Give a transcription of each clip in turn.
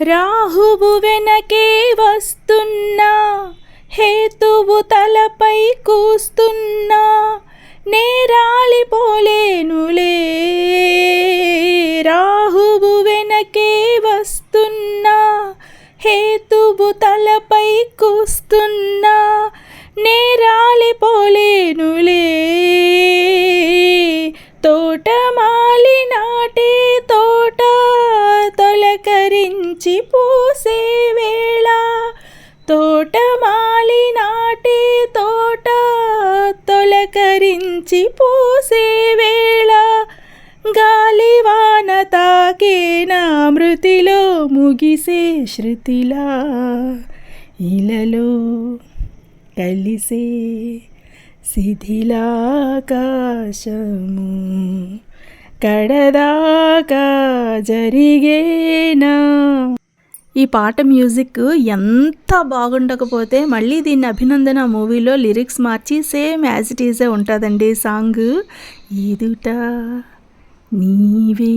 రాహువు వెనకే వస్తున్నా హేతువు తలపై కూస్తున్నా నేరాలిపోలేనులే రాహువు వెనకే వస్తున్నా హేతువు తలపై కూస్తున్నా నేరాలిపోలేనులే తోటమాలి నాటే తోట తొలకరి తొలకరించి పూసే వేళ తోటమాలి నాటే తోట తొలకరించి పూసే వేళ. గాలివాన తాకే నా మృతిలో ముగిసే శృతిలా ఇలలో కలిసే శిథిలాకాశము. కడదాకా జరిగేనా? ఈ పాట మ్యూజిక్ ఎంత బాగుండకపోతే మళ్ళీ దీన్ని అభినందన మూవీలో లిరిక్స్ మార్చి సేమ్ యాజ్ ఇట్ ఈజే ఉంటుందండి సాంగ్. ఎదుట నీవే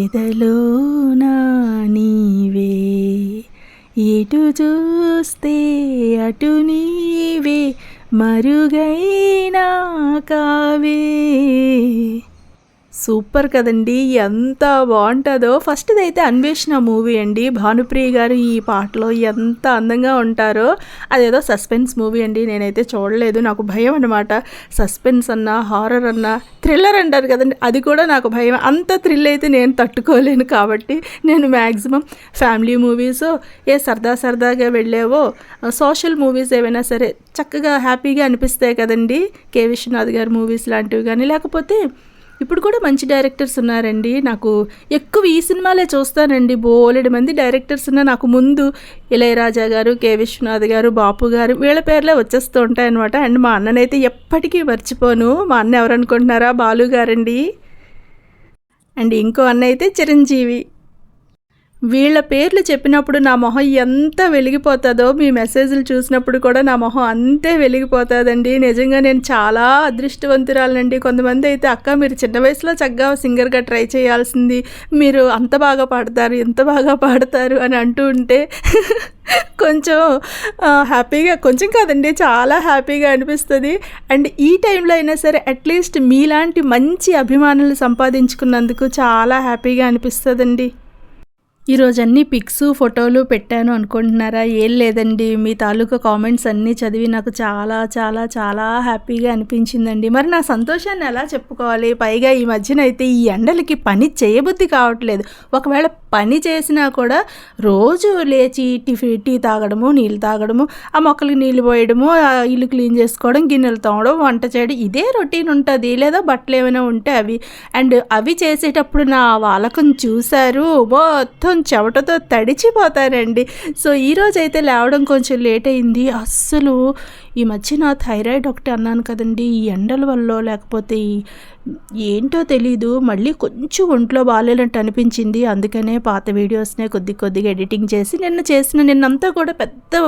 ఎదలోనా నీవే ఎటు చూస్తే అటు నీవే మరుగైనా కావే. సూపర్ కదండి ఎంత బాగుంటుందో. ఫస్ట్ది అయితే అన్వేషణ మూవీ అండి. భానుప్రియ గారు ఈ పాటలో ఎంత అందంగా ఉంటారో. అదేదో సస్పెన్స్ మూవీ అండి. నేనైతే చూడలేదు. నాకు భయం అనమాట సస్పెన్స్ అన్నా హారర్ అన్నా థ్రిల్లర్ అంటారు కదండి. అది కూడా నాకు భయం. అంత థ్రిల్ అయితే నేను తట్టుకోలేను కాబట్టి నేను మ్యాక్సిమం ఫ్యామిలీ మూవీస్ ఏ సరదా సరదాగా వెళ్ళేవో సోషల్ మూవీస్ ఏవైనా సరే చక్కగా హ్యాపీగా అనిపిస్తాయి కదండి. కే. విశ్వనాథ్ గారి మూవీస్ లాంటివి కానీ లేకపోతే ఇప్పుడు కూడా మంచి డైరెక్టర్స్ ఉన్నారండి. నాకు ఎక్కువ ఈ సినిమాలే చూస్తానండి. బోలెడు మంది డైరెక్టర్స్ ఉన్న నాకు ముందు ఇళయరాజా గారు కె. విశ్వనాథ్ గారు బాపు గారు వీళ్ళ పేర్లే వచ్చేస్తూ ఉంటాయన్నమాట. అండ్ మా అన్ననైతే ఎప్పటికీ మర్చిపోను. మా అన్న ఎవరనుకుంటున్నారా? బాలు గారండి. అండ్ ఇంకో అన్న అయితే చిరంజీవి. వీళ్ళ పేర్లు చెప్పినప్పుడు నా మొహం ఎంత వెలిగిపోతుందో మీ మెసేజ్లు చూసినప్పుడు కూడా నా మొహం అంతే వెలిగిపోతుందండి. నిజంగా నేను చాలా అదృష్టవంతురాలండి. కొంతమంది అయితే అక్క మీరు చిన్న వయసులో చక్కగా సింగర్గా ట్రై చేయాల్సింది. మీరు అంత బాగా పాడతారు ఎంత బాగా పాడతారు అని అంటూ ఉంటే కొంచెం హ్యాపీగా కొంచెం కాదండి చాలా హ్యాపీగా అనిపిస్తుంది. అండ్ ఈ టైంలో అయినా సరే అట్లీస్ట్ మీలాంటి మంచి అభిమానులు సంపాదించుకున్నందుకు చాలా హ్యాపీగా అనిపిస్తుందండి. ఈరోజు అన్ని పిక్స్ ఫోటోలు పెట్టాను అనుకుంటున్నారా? ఏం లేదండి. మీ తాలూకా కామెంట్స్ అన్నీ చదివి నాకు చాలా చాలా చాలా హ్యాపీగా అనిపించిందండి. మరి నా సంతోషాన్ని ఎలా చెప్పుకోవాలి? పైగా ఈ మధ్యన అయితే ఈ ఎండలకి పని చేయబుద్ధి కావట్లేదు. ఒకవేళ పని చేసినా కూడా రోజు లేచి టిఫి టీ తాగడము నీళ్ళు తాగడము ఆ మొక్కలకి నీళ్ళు పోయడము ఆ ఇల్లు క్లీన్ చేసుకోవడం గిన్నెలు తోమడం వంట చేయడం ఇదే రొటీన్ ఉంటుంది. లేదా బట్టలు ఏమైనా ఉంటే అవి. అండ్ అవి చేసేటప్పుడు నా వాలకం చూశారు. మొత్తం చెమటతో తడిచిపోతానండి సో ఈరోజు అయితే లేవడం కొంచెం లేట్ అయింది. అస్సలు ఈ మధ్య నా థైరాయిడ్ ఒకటి అన్నాను కదండి ఈ ఎండల వల్ల లేకపోతే ఏంటో తెలీదు. మళ్ళీ కొంచెం ఒంట్లో బాగాలేనట్టు అనిపించింది. అందుకనే పాత వీడియోస్నే కొద్ది కొద్దిగా ఎడిటింగ్ చేసి నిన్న చేసిన నిన్నంతా కూడా పెద్ద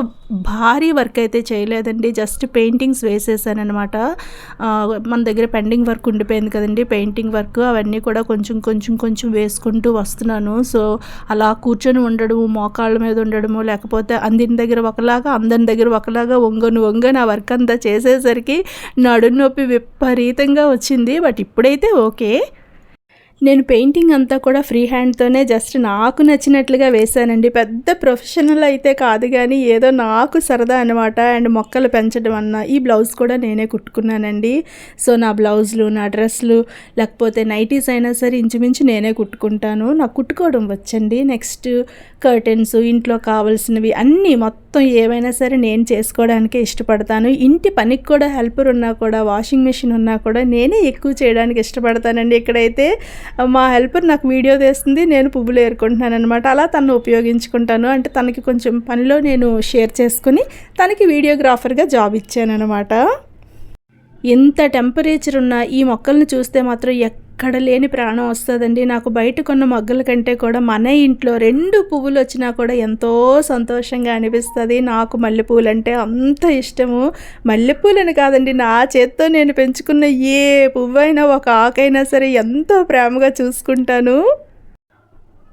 భారీ వర్క్ అయితే చేయలేదండి. జస్ట్ పెయింటింగ్స్ వేసేసాను అనమాట మన దగ్గర పెండింగ్ వర్క్ ఉండిపోయింది కదండి. పెయింటింగ్ వర్క్ అవన్నీ కూడా కొంచెం కొంచెం కొంచెం వేసుకుంటూ వస్తున్నాను. సో అలా కూర్చొని ఉండడము మోకాళ్ళ మీద ఉండడము లేకపోతే అందిన దగ్గర ఒకలాగా అందరి దగ్గర ఒకలాగా ఒంగను వంగని నా వర్క్ అంతా చేసేసరికి నడునొప్పి విపరీతంగా వచ్చింది. బట్ ఇప్పుడైతే ఓకే నేను పెయింటింగ్ అంతా కూడా ఫ్రీ హ్యాండ్తోనే జస్ట్ నాకు నచ్చినట్లుగా వేశానండి. పెద్ద ప్రొఫెషనల్ అయితే కాదు కానీ ఏదో నాకు సరదా అనమాట అండ్ మొక్కలు పెంచడం అన్న ఈ బ్లౌజ్ కూడా నేనే కుట్టుకున్నానండి. సో నా బ్లౌజులు నా డ్రెస్లు లేకపోతే నైటీస్ అయినా సరే ఇంచుమించు నేనే కుట్టుకుంటాను. నాకు కుట్టుకోవడం వచ్చండి. నెక్స్ట్ కర్టెన్స్ ఇంట్లో కావాల్సినవి అన్నీ మొత్తం ఏవైనా సరే నేను చేసుకోవడానికే ఇష్టపడతాను. ఇంటి పనికి కూడా హెల్పర్ ఉన్నా కూడా వాషింగ్ మెషిన్ ఉన్నా కూడా నేనే ఎక్కువ చేయడానికి ఇష్టపడతానండి. ఇక్కడైతే మా హెల్పర్ నాకు వీడియో తీస్తుంది నేను పువ్వులు ఏరుకుంటున్నాను అనమాట అలా తను ఉపయోగించుకుంటాను. అంటే తనకి కొంచెం పనిలో నేను షేర్ చేసుకుని తనకి వీడియోగ్రాఫర్గా జాబ్ ఇచ్చాను అనమాట ఎంత టెంపరేచర్ ఉన్న ఈ మొక్కల్ని చూస్తే మాత్రం ఎక్కడ లేని ప్రాణం వస్తుందండి. నాకు బయట కొన్న మొగ్గల కంటే కూడా మన ఇంట్లో రెండు పువ్వులు వచ్చినా కూడా ఎంతో సంతోషంగా అనిపిస్తుంది. నాకు మల్లెపూలు అంటే అంత ఇష్టము. మల్లెపూలని కాదండి నా చేత్తో నేను పెంచుకున్న ఏ పువ్వు అయినా ఒక ఆకైనా సరే ఎంతో ప్రేమగా చూసుకుంటాను.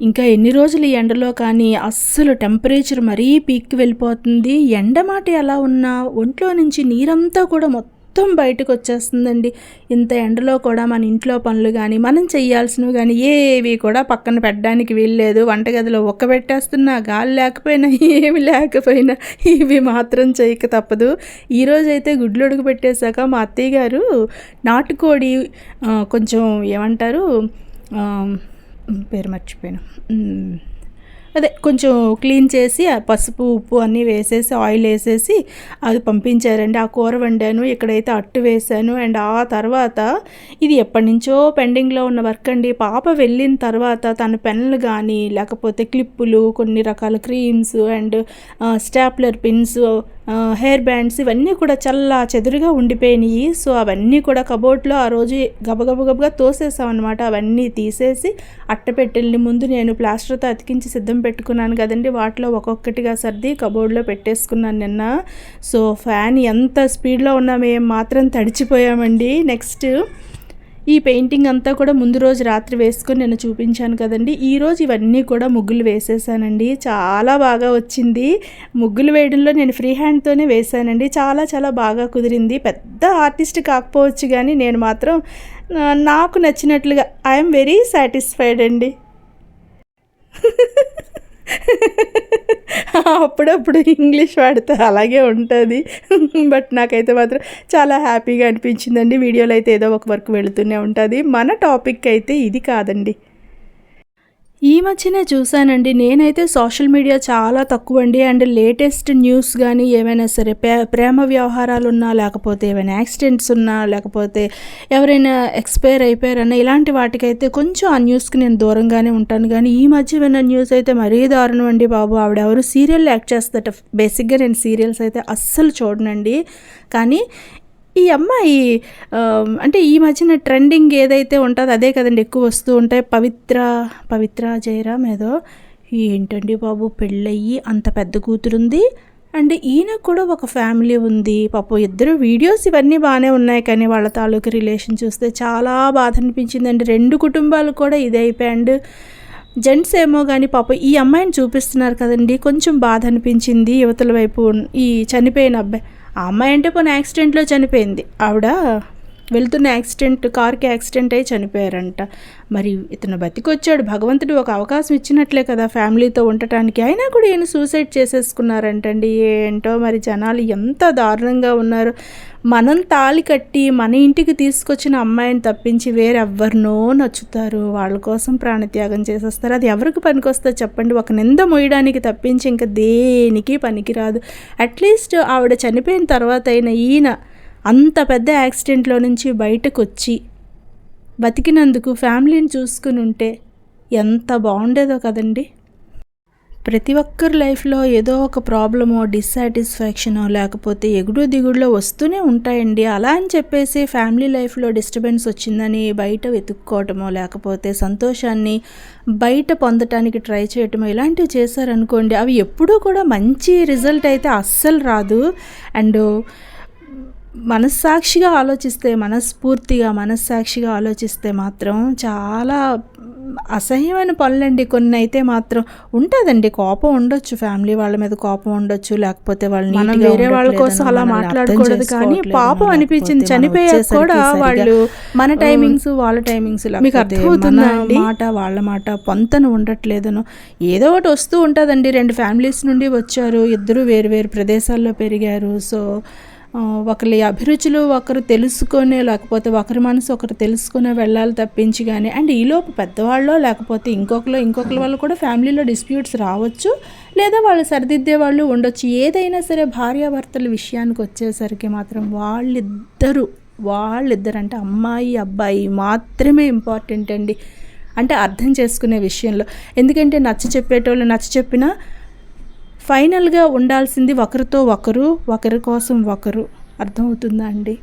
ఇంకా ఎన్ని రోజులు ఈ ఎండలో కానీ అస్సలు టెంపరేచర్ మరీ పీక్కి వెళ్ళిపోతుంది. ఎండ మాట ఎలా ఉన్నా ఒంట్లో నుంచి నీరంతా కూడా మొత్తం బయటకు వచ్చేస్తుందండి ఇంత ఎండలో కూడా మన ఇంట్లో పనులు కానీ మనం చేయాల్సినవి కానీ ఏవి కూడా పక్కన పెట్టడానికి వీల్లేదు. వంటగదిలో ఒక్క పెట్టేస్తున్నా గాలి లేకపోయినా ఏమి లేకపోయినా ఇవి మాత్రం చేయక తప్పదు. ఈరోజైతే గుడ్లు ఉడుకు పెట్టేశాక మా అత్తయ్య గారు నాటుకోడి కొంచెం ఏమంటారు? పేరు మర్చిపోయాను. అదే కొంచెం క్లీన్ చేసి పసుపు ఉప్పు అన్నీ వేసేసి ఆయిల్ వేసేసి అది పంపించారండి. ఆ కూర వండాను ఇక్కడైతే అట్టు వేశాను. అండ్ ఆ తర్వాత ఇది ఎప్పటి నుంచో పెండింగ్లో ఉన్న వర్క్ అండి. పాప వెళ్ళిన తర్వాత తన పెన్లు కానీ లేకపోతే క్లిప్పులు కొన్ని రకాల creams and stapler pins hair bands ఇవన్నీ కూడా చల్ల చెదురుగా ఉండిపోయినాయి. సో అవన్నీ కూడా కబోర్డ్లో ఆ రోజు గబగబగబగా తోసేసామన్నమాట. అవన్నీ తీసేసి అట్టపెట్టెల్ని ముందు నేను ప్లాస్టర్తో అతికించి సిద్ధం పెట్టుకున్నాను కదండి. వాటిలో ఒక్కొక్కటిగా సర్ది కబోర్డ్లో పెట్టేసుకున్నాను నిన్న. సో ఫ్యాన్ ఎంత స్పీడ్లో ఉన్నా మేము మాత్రం తడిచిపోయామండి. నెక్స్ట్ ఈ పెయింటింగ్ అంతా కూడా ముందు రోజు రాత్రి వేసుకొని నేను చూపించాను కదండి. ఈ రోజు ఇవన్నీ కూడా ముగ్గులు వేసేసానండి. చాలా బాగా వచ్చింది. ముగ్గులు వేయడంలో నేను ఫ్రీ హ్యాండ్తోనే వేశానండి చాలా చాలా బాగా కుదిరింది. పెద్ద ఆర్టిస్ట్ కాకపోవచ్చు కానీ నేను మాత్రం నాకు నచ్చినట్లుగా ఐఎమ్ వెరీ సాటిస్ఫైడ్ అండి. అప్పుడప్పుడు ఇంగ్లీష్ వాడితే అలాగే ఉంటుంది. బట్ నాకైతే మాత్రం చాలా హ్యాపీగా అనిపించిందండి. వీడియోలో అయితే ఏదో ఒక వర్క్ వెళుతూనే ఉంటుంది. మన టాపిక్ అయితే ఇది కాదండి. ఈ మధ్యనే చూశానండి. నేనైతే సోషల్ మీడియా చాలా తక్కువ అండి అండ్ లేటెస్ట్ న్యూస్ కానీ ఏమైనా సరే ప్రేమ వ్యవహారాలు ఉన్నా లేకపోతే ఏమైనా యాక్సిడెంట్స్ ఉన్నా లేకపోతే ఎవరైనా ఎక్స్పైర్ అయిపోయారన్నా ఇలాంటి వాటికైతే కొంచెం ఆ న్యూస్కి నేను దూరంగానే ఉంటాను. కానీ ఈ మధ్య విన్న న్యూస్ అయితే మరీ దారుణం అండి బాబు. ఆవిడ ఎవరు సీరియల్ యాక్ట్ చేస్తాట. బేసిక్గా నేను సీరియల్స్ అయితే అస్సలు చూడనండి. కానీ ఈ అమ్మాయి అంటే ఈ మధ్యన ట్రెండింగ్ ఏదైతే ఉంటుందో అదే కదండి ఎక్కువ వస్తూ ఉంటాయి. పవిత్ర పవిత్ర జయరామ్ ఏదో. ఏంటండి బాబు పెళ్ళయ్యి అంత పెద్ద కూతురుంది. అండ్ ఈయన కూడా ఒక ఫ్యామిలీ ఉంది. పాపం ఇద్దరు వీడియోస్ ఇవన్నీ బాగానే ఉన్నాయి కానీ వాళ్ళ తాలూకు రిలేషన్ చూస్తే చాలా బాధ అనిపించిందండి రెండు కుటుంబాలు కూడా ఇదే అయిపోయాయి. జెంట్స్ ఏమో కానీ పాప ఈ అమ్మాయిని చూపిస్తున్నారు కదండి. కొంచెం బాధ అనిపించింది యువతల వైపు. ఈ చనిపోయిన అబ్బాయి ఆ అమ్మాయి అంటే పోనీ యాక్సిడెంట్లో చనిపోయింది. ఆవిడ వెళ్తున్న యాక్సిడెంట్ కార్కి యాక్సిడెంట్ అయి చనిపోయారంట. మరి ఇతను బతికొచ్చాడు. భగవంతుడు ఒక అవకాశం ఇచ్చినట్లే కదా ఫ్యామిలీతో ఉండటానికి. అయినా కూడా ఈయన సూసైడ్ చేసేసుకున్నారంటండి. ఏంటో మరి జనాలు ఎంత దారుణంగా ఉన్నారు. మనం తాళి కట్టి మన ఇంటికి తీసుకొచ్చిన అమ్మాయిని తప్పించి వేరెవ్వరినో నచ్చుతారు. వాళ్ళ కోసం ప్రాణత్యాగం చేసేస్తారు. అది ఎవరికి పనికొస్తా చెప్పండి. ఒక నింద మోయడానికి తప్పించి ఇంకా దేనికి పనికిరాదు. అట్లీస్ట్ ఆవిడ చనిపోయిన తర్వాత అయిన ఈయన అంత పెద్ద యాక్సిడెంట్లో నుంచి బయటకు వచ్చి బతికినందుకు ఫ్యామిలీని చూసుకుని ఉంటే ఎంత బాగుండేదో కదండి. ప్రతి ఒక్కరి లైఫ్లో ఏదో ఒక ప్రాబ్లమో డిస్సాటిస్ఫాక్షనో లేకపోతే ఎగుడు దిగుడులో వస్తూనే ఉంటాయండి. అలా అని చెప్పేసి ఫ్యామిలీ లైఫ్లో డిస్టర్బెన్స్ వచ్చిందని బయట వెతుక్కోవటమో లేకపోతే సంతోషాన్ని బయట పొందటానికి ట్రై చేయటమో ఇలాంటివి చేశారనుకోండి అవి ఎప్పుడూ కూడా మంచి రిజల్ట్ అయితే అస్సలు రాదు. అండ్ మనస్సాక్షిగా ఆలోచిస్తే మనస్ఫూర్తిగా మనస్సాక్షిగా ఆలోచిస్తే మాత్రం చాలా అసహ్యమైన పనులండి. కొన్ని అయితే మాత్రం ఉంటుందండి. కోపం ఉండొచ్చు. ఫ్యామిలీ వాళ్ళ మీద కోపం ఉండొచ్చు. లేకపోతే వాళ్ళు మనం వేరే వాళ్ళ కోసం అలా మాట్లాడకూడదు కానీ పాపం అనిపించింది. చనిపోయాక వచ్చేసరికి కూడా వాళ్ళు మన టైమింగ్స్ వాళ్ళ టైమింగ్స్ మీకు అర్థమవుతుందా మాట వాళ్ళ మాట పొంతన ఉండట్లేదను. ఏదో ఒకటి వస్తూ ఉంటుందండి. రెండు ఫ్యామిలీస్ నుండి వచ్చారు. ఇద్దరు వేరు వేరు ప్రదేశాల్లో పెరిగారు. సో ఒకరి అభిరుచులు ఒకరు తెలుసుకునే లేకపోతే ఒకరి మనసు ఒకరు తెలుసుకునే వెళ్ళాలి తప్పించి కానీ అండ్ ఈలోపు పెద్దవాళ్ళు లేకపోతే ఇంకొకరు ఇంకొకరి వాళ్ళు కూడా ఫ్యామిలీలో డిస్ప్యూట్స్ రావచ్చు లేదా వాళ్ళు సరిదిద్దే వాళ్ళు ఉండొచ్చు. ఏదైనా సరే భార్యాభర్తల విషయానికి వచ్చేసరికి మాత్రం వాళ్ళిద్దరూ వాళ్ళిద్దరు అంటే అమ్మాయి అబ్బాయి మాత్రమే ఇంపార్టెంట్ అండి. అంటే అర్థం చేసుకునే విషయంలో. ఎందుకంటే నచ్చ చెప్పేటోళ్ళు నచ్చ చెప్పినా ఫైనల్గా ఉండాల్సింది ఒకరితో ఒకరు ఒకరి కోసం ఒకరు. అర్థమవుతుందా అండి?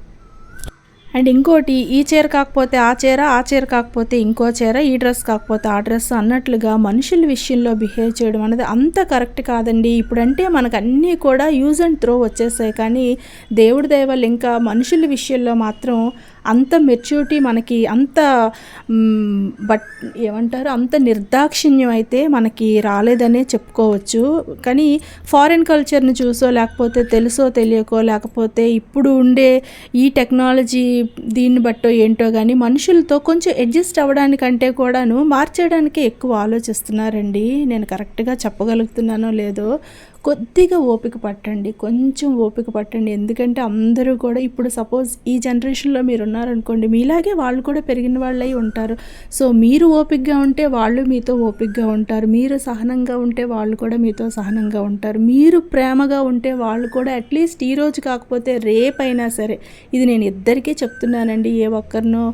అండ్ ఇంకోటి ఈ చీర కాకపోతే ఆ చీర ఆ చీర కాకపోతే ఇంకో చీర ఈ డ్రెస్ కాకపోతే ఆ డ్రెస్ అన్నట్లుగా మనుషుల విషయంలో బిహేవ్ చేయడం అనేది అంత కరెక్ట్ కాదండి. ఇప్పుడంటే మనకు అన్నీ కూడా యూజ్ అండ్ త్రో వచ్చేసాయి. కానీ దేవుడి దయ వల్ల ఇంకా మనుషుల విషయంలో మాత్రం అంత మెచ్యూరిటీ మనకి అంత బట్ ఏమంటారు? అంత నిర్దాక్షిణ్యం అయితే మనకి రాలేదనే చెప్పుకోవచ్చు. కానీ ఫారిన్ కల్చర్ని చూసో లేకపోతే తెలుసో తెలియకో లేకపోతే ఇప్పుడు ఉండే ఈ టెక్నాలజీ దీన్ని బట్టో ఏంటో కానీ మనుషులతో కొంచెం అడ్జస్ట్ అవ్వడానికంటే కూడాను మార్చేయడానికి ఎక్కువ ఆలోచిస్తున్నారండి. నేను కరెక్ట్గా చెప్పగలుగుతున్నానో లేదో కొద్దిగా ఓపిక పట్టండి కొంచెం ఓపిక పట్టండి. ఎందుకంటే అందరూ కూడా ఇప్పుడు సపోజ్ ఈ జనరేషన్లో మీరు ఉన్నారనుకోండి మీలాగే వాళ్ళు కూడా పెరిగిన వాళ్ళై ఉంటారు. సో మీరు ఓపికగా ఉంటే వాళ్ళు మీతో ఓపికగా ఉంటారు. మీరు సహనంగా ఉంటే వాళ్ళు కూడా మీతో సహనంగా ఉంటారు. మీరు ప్రేమగా ఉంటే వాళ్ళు కూడా అట్లీస్ట్ ఈ రోజు కాకపోతే రేపైనా సరే. ఇది నేను ఇద్దరికీ చెప్తున్నానండి. ఏ ఒక్కరినో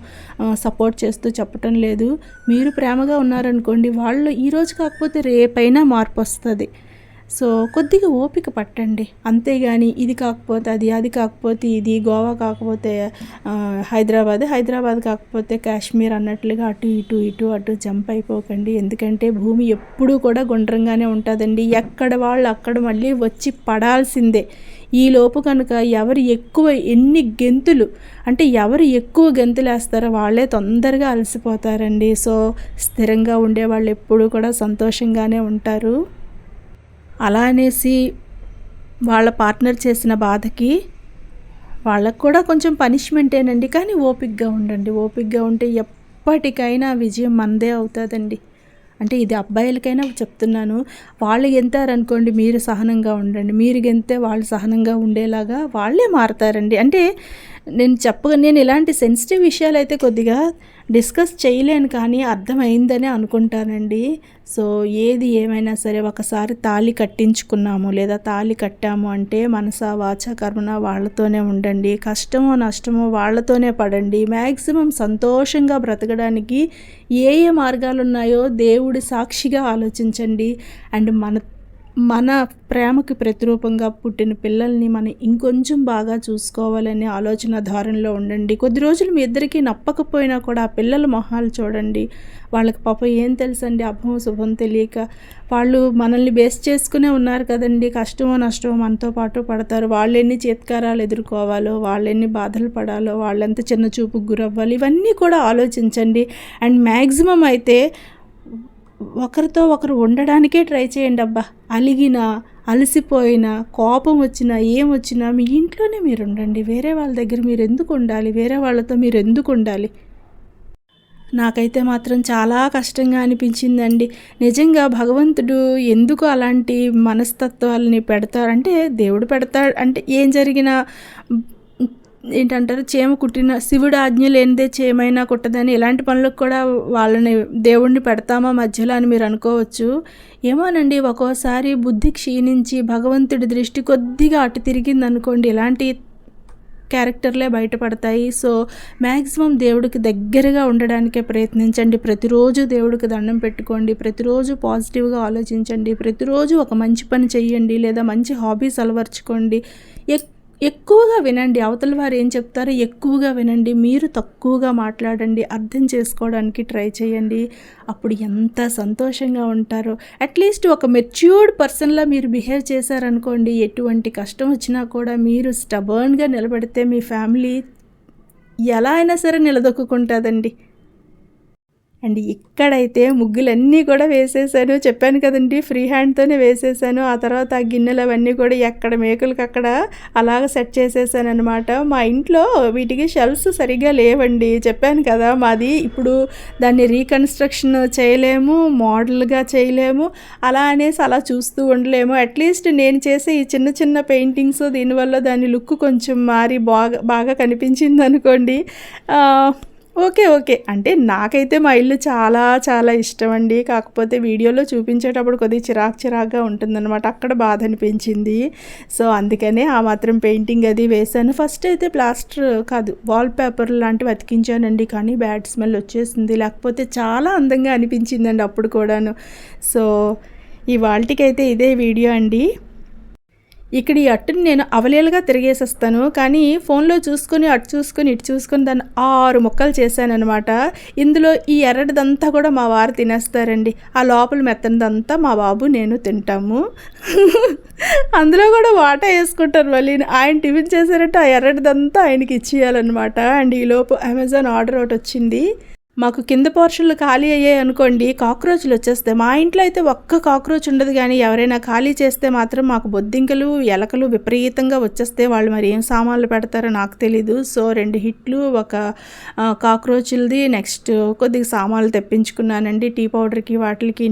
సపోర్ట్ చేస్తూ చెప్పటం లేదు. మీరు ప్రేమగా ఉన్నారనుకోండి వాళ్ళు ఈరోజు కాకపోతే రేపైనా మార్పు వస్తుంది. సో కొద్దిగా ఓపిక పట్టండి. అంతేగాని ఇది కాకపోతే అది అది కాకపోతే ఇది గోవా కాకపోతే హైదరాబాద్ హైదరాబాద్ కాకపోతే కాశ్మీర్ అన్నట్లుగా అటు ఇటు ఇటు అటు జంప్ అయిపోకండి. ఎందుకంటే భూమి ఎప్పుడూ కూడా గుండ్రంగానే ఉంటుందండి. ఎక్కడ వాళ్ళు అక్కడ మళ్ళీ వచ్చి పడాల్సిందే. ఈ లోపు కనుక ఎవరు ఎక్కువ ఎన్ని గెంతులు అంటే ఎవరు ఎక్కువ గెంతులు వేస్తారో వాళ్ళే తొందరగా అలసిపోతారండి. సో స్థిరంగా ఉండే వాళ్ళు ఎప్పుడూ కూడా సంతోషంగానే ఉంటారు. అలా అనేసి వాళ్ళ పార్ట్నర్ చేసిన బాధకి వాళ్ళకు కూడా కొంచెం పనిష్మెంటేనండి కానీ ఓపిక్గా ఉండండి. ఓపిక్గా ఉంటే ఎప్పటికైనా విజయం మనదే అవుతుందండి. అంటే ఇది అబ్బాయిలకైనా చెప్తున్నాను. వాళ్ళు గెంతారనుకోండి మీరు సహనంగా ఉండండి. మీరు గెంతే వాళ్ళు సహనంగా ఉండేలాగా వాళ్ళే మారతారండి. అంటే నేను చెప్ప నేను ఇలాంటి సెన్సిటివ్ విషయాలు అయితే కొద్దిగా డిస్కస్ చేయలేను కానీ అర్థమైందని అనుకుంటానండి. సో ఏది ఏమైనా సరే ఒకసారి తాళి కట్టించుకున్నాము లేదా తాళి కట్టాము అంటే మనస వాచ కర్మన వాళ్ళతోనే ఉండండి. కష్టమో నష్టమో వాళ్ళతోనే పడండి. మ్యాక్సిమం సంతోషంగా బ్రతకడానికి ఏ ఏ మార్గాలు ఉన్నాయో దేవుడి సాక్షిగా ఆలోచించండి. అండ్ మన మన ప్రేమకి ప్రతిరూపంగా పుట్టిన పిల్లల్ని మనం ఇంకొంచెం బాగా చూసుకోవాలనే ఆలోచన ధారణలో ఉండండి. కొద్ది రోజులు మీ ఇద్దరికీ నప్పకపోయినా కూడా ఆ పిల్లల మొహాలు చూడండి. వాళ్ళకి పాప ఏం తెలుసండి? అభం శుభం తెలియక వాళ్ళు మనల్ని బేస్ చేసుకునే ఉన్నారు కదండి. కష్టమో నష్టమో మనతో పాటు పడతారు. వాళ్ళు ఎన్ని చేత్కారాలు ఎదుర్కోవాలో వాళ్ళు ఎన్ని బాధలు పడాలో వాళ్ళెంత చిన్న చూపుకు గురవ్వాలి ఇవన్నీ కూడా ఆలోచించండి. అండ్ మ్యాక్సిమం అయితే ఒకరితో ఒకరు ఉండడానికే ట్రై చేయండి అబ్బా. అలిగినా అలసిపోయినా కోపం వచ్చినా ఏం వచ్చినా మీ ఇంట్లోనే మీరు ఉండండి వేరే వాళ్ళ దగ్గర మీరు ఎందుకు ఉండాలి? వేరే వాళ్ళతో మీరు ఎందుకు ఉండాలి? నాకైతే మాత్రం చాలా కష్టంగా అనిపించిందండి. నిజంగా భగవంతుడు ఎందుకు అలాంటి మనస్తత్వాలని పెడతారంటే దేవుడు పెడతాడు. అంటే ఏం జరిగినా ఏంటంటారు చేమ కుట్టిన శివుడు ఆజ్ఞ లేనిదే చేమైనా కుట్టదని ఇలాంటి పనులకు కూడా వాళ్ళని దేవుణ్ణి పెడతామా మధ్యలో అని మీరు అనుకోవచ్చు. ఏమోనండి ఒక్కోసారి బుద్ధి క్షీణించి భగవంతుడి దృష్టి కొద్దిగా అటు తిరిగింది అనుకోండి ఇలాంటి క్యారెక్టర్లే బయటపడతాయి. సో మ్యాక్సిమం దేవుడికి దగ్గరగా ఉండడానికే ప్రయత్నించండి. ప్రతిరోజు దేవుడికి దండం పెట్టుకోండి. ప్రతిరోజు పాజిటివ్గా ఆలోచించండి. ప్రతిరోజు ఒక మంచి పని చేయండి లేదా మంచి హాబీస్ అలవర్చుకోండి. ఎక్ ఎక్కువగా వినండి. అవతల వారు ఏం చెప్తారో ఎక్కువగా వినండి. మీరు తక్కువగా మాట్లాడండి. అర్థం చేసుకోవడానికి ట్రై చేయండి. అప్పుడు ఎంత సంతోషంగా ఉంటారో. అట్లీస్ట్ ఒక మెచ్యూర్డ్ పర్సన్లా మీరు బిహేవ్ చేశారనుకోండి. ఎటువంటి కష్టం వచ్చినా కూడా మీరు స్టబర్న్గా నిలబడితే మీ ఫ్యామిలీ ఎలా అయినా సరే నిలదొక్కుంటుందండి అండ్ ఇక్కడైతే ముగ్గులన్నీ కూడా వేసేసాను. చెప్పాను కదండి ఫ్రీ హ్యాండ్తోనే వేసేసాను. ఆ తర్వాత ఆ గిన్నెలు అవన్నీ కూడా ఎక్కడ మేకులకి అక్కడ అలాగ సెట్ చేసేసాను అనమాట మా ఇంట్లో వీటికి షెల్ఫ్స్ సరిగ్గా లేవండి. చెప్పాను కదా మాది ఇప్పుడు దాన్ని రీకన్స్ట్రక్షన్ చేయలేము మోడల్గా చేయలేము. అలా అనేసి అలా చూస్తూ ఉండలేము. అట్లీస్ట్ నేను చేసే ఈ చిన్న చిన్న పెయింటింగ్స్ దీనివల్ల దాని లుక్ కొంచెం మారి బాగా బాగా కనిపించింది అనుకోండి ఓకే ఓకే. అంటే నాకైతే మా ఇల్లు చాలా చాలా ఇష్టం అండి కాకపోతే వీడియోలో చూపించేటప్పుడు కొద్దిగా చిరాకు చిరాకుగా ఉంటుందన్నమాట. అక్కడ బాధ అనిపించింది. సో అందుకనే ఆ మాత్రం పెయింటింగ్ అది వేశాను. ఫస్ట్ అయితే ప్లాస్టర్ కాదు వాల్ పేపర్ లాంటివి అతికించానండి. కానీ బ్యాడ్ స్మెల్ వచ్చేసింది. లేకపోతే చాలా అందంగా అనిపించిందండి అప్పుడు కూడాను. సో ఈ వాళ్ళటికైతే ఇదే వీడియో అండి. ఇక్కడ ఈ అట్టుని నేను అవలేలుగా తిరిగేసేస్తాను కానీ ఫోన్లో చూసుకొని అటు చూసుకొని ఇటు చూసుకొని దాన్ని ఆరు ముక్కలు చేశానమాట ఇందులో ఈ ఎర్రటిదంతా కూడా మా వారు తినేస్తారండి. ఆ లోపల మెత్తనిదంతా మా బాబు నేను తింటాము. అందులో కూడా వాటా వేసుకుంటారు మళ్ళీ. ఆయన టిఫిన్ చేశారంటే ఆ ఎర్రటిదంతా ఆయనకి ఇచ్చేయాలన్నమాట. అండ్ ఈలోపు అమెజాన్ ఆర్డర్ ఒకటి వచ్చింది. మాకు కింద పోర్షన్లు ఖాళీ అయ్యాయి అనుకోండి కాక్రోచ్లు వచ్చేస్తాయి. మా ఇంట్లో అయితే ఒక్క కాక్రోచ్ ఉండదు కానీ ఎవరైనా ఖాళీ చేస్తే మాత్రం మాకు బొద్దింకలు ఎలకలు విపరీతంగా వచ్చేస్తే వాళ్ళు మరి ఏం సామాన్లు పెడతారో నాకు తెలీదు. సో రెండు హిట్లు ఒక కాక్రోచ్లది నెక్స్ట్ కొద్దిగా సామాన్లు తెప్పించుకున్నానండి టీ పౌడర్కి వాటికి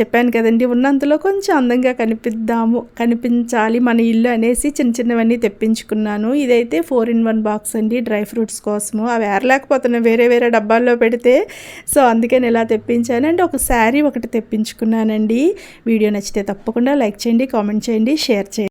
చెప్పాను కదండి ఉన్నంతలో కొంచెం అందంగా కనిపిద్దాము కనిపించాలి మన ఇల్లు అనేసి చిన్న చిన్నవన్నీ తెప్పించుకున్నాను. ఇదైతే ఫోర్ ఇన్ వన్ బాక్స్ అండి డ్రై ఫ్రూట్స్ కోసము. అవి ఏరలేకపోతున్నాయి వేరే వేరే డబ్బాల్లో పెడితే సో అందుకే నేను ఇలా తెప్పించాను. అండ్ ఒక శారీ ఒకటి తెప్పించుకున్నానండి. వీడియో నచ్చితే తప్పకుండా లైక్ చేయండి కామెంట్ చేయండి షేర్ చేయండి.